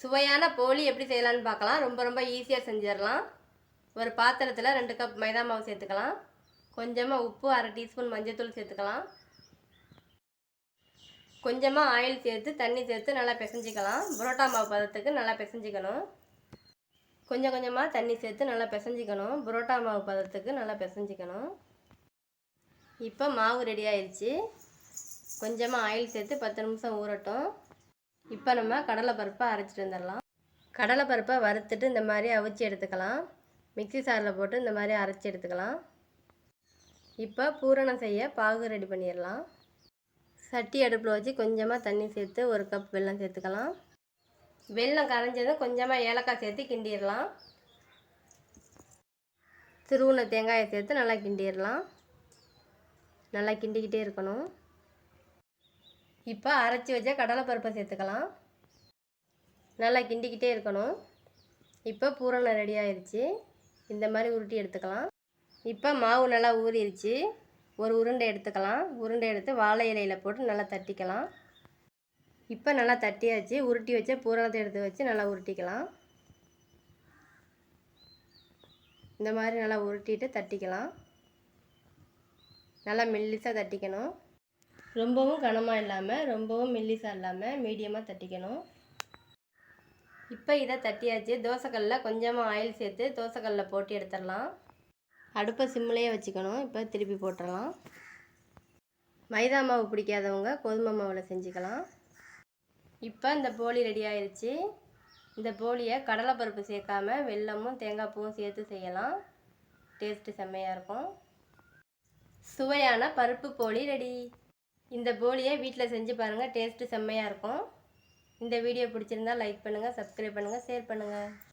சுவையான போலி எப்படி செய்யலாம்னு பார்க்கலாம். ரொம்ப ரொம்ப ஈஸியாக செஞ்சிடலாம். ஒரு பாத்திரத்தில் ரெண்டு கப் மைதா மாவு சேர்த்துக்கலாம். கொஞ்சமாக உப்பு அரை டீஸ்பூன் மஞ்சள்தூள் சேர்த்துக்கலாம். கொஞ்சமாக ஆயில் சேர்த்து தண்ணி சேர்த்து நல்லா பிசைஞ்சிக்கலாம். புரோட்டா மாவு பதத்துக்கு நல்லா பிசைஞ்சிக்கணும். கொஞ்சம் கொஞ்சமாக தண்ணி சேர்த்து நல்லா பிசைஞ்சிக்கணும். புரோட்டா மாவு பதத்துக்கு நல்லா பிசைஞ்சிக்கணும். இப்போ மாவு ரெடி ஆயிடுச்சு கொஞ்சமாக ஆயில் சேர்த்து பத்து நிமிஷம் ஊறட்டும். இப்போ நம்ம கடலைப்பருப்பை அரைச்சிட்டு வந்துடலாம். கடலைப்பருப்பை வறுத்துட்டு இந்த மாதிரி அவிச்சு எடுத்துக்கலாம். மிக்ஸி சாரில் போட்டு இந்த மாதிரி அரைச்சி எடுத்துக்கலாம். இப்போ பூரணம் செய்ய பாகு ரெடி பண்ணிடலாம். சட்டி அடுப்பில் வச்சு கொஞ்சமாக தண்ணி சேர்த்து ஒரு கப் வெல்லம் சேர்த்துக்கலாம். வெல்லம் கரைஞ்சதும் கொஞ்சமாக ஏலக்காய் சேர்த்து கிண்டிடலாம். திருவுண தேங்காயை சேர்த்து நல்லா கிண்டிடலாம். நல்லா கிண்டிக்கிட்டே இருக்கணும். இப்போ அரைச்சி வச்ச கடலைப்பருப்பை சேர்த்துக்கலாம். நல்லா கிண்டிக்கிட்டே இருக்கணும். இப்போ பூரணம் ரெடி ஆயிடுச்சு இந்த மாதிரி உருட்டி எடுத்துக்கலாம். இப்போ மாவு நல்லா ஊறிடுச்சு ஒரு உருண்டை எடுத்துக்கலாம். உருண்டை எடுத்து வாழை இலையில் போட்டு நல்லா தட்டிக்கலாம். இப்போ நல்லா தட்டியாச்சு. உருட்டி வச்ச பூரணத்தை எடுத்து வச்சு நல்லா உருட்டிக்கலாம். இந்த மாதிரி நல்லா உருட்டிட்டு தட்டிக்கலாம். நல்லா மெல்லிசாக தட்டிக்கணும். ரொம்பவும் கனமாக இல்லாமல் ரொம்பவும் மெல்லிசாக இல்லாமல் மீடியமாக தட்டிக்கணும். இப்போ இதை தட்டியாச்சு. தோசைக்கல்லில் கொஞ்சமாக ஆயில் சேர்த்து தோசைக்கல்லில் போட்டு எடுத்துடலாம். அடுப்பை சிம்மிலேயே வச்சுக்கணும். இப்போ திருப்பி போட்டுடலாம். மைதா மாவு பிடிக்காதவங்க கோதுமை மாவில் செஞ்சுக்கலாம். இப்போ இந்த போலி ரெடி ஆயிடுச்சு இந்த போலியை கடலைப்பருப்பு சேர்க்காம வெல்லமும் தேங்காய் பூவும் சேர்த்து செய்யலாம். டேஸ்ட்டு செம்மையாக இருக்கும். சுவையான பருப்பு போலி ரெடி இந்த போலியை வீட்டில் செஞ்சு பாருங்கள் டேஸ்ட்டு செம்மையாக இருக்கும். இந்த வீடியோ பிடிச்சிருந்தா லைக் பண்ணுங்கள் சப்ஸ்கிரைப் பண்ணுங்கள் ஷேர் பண்ணுங்கள்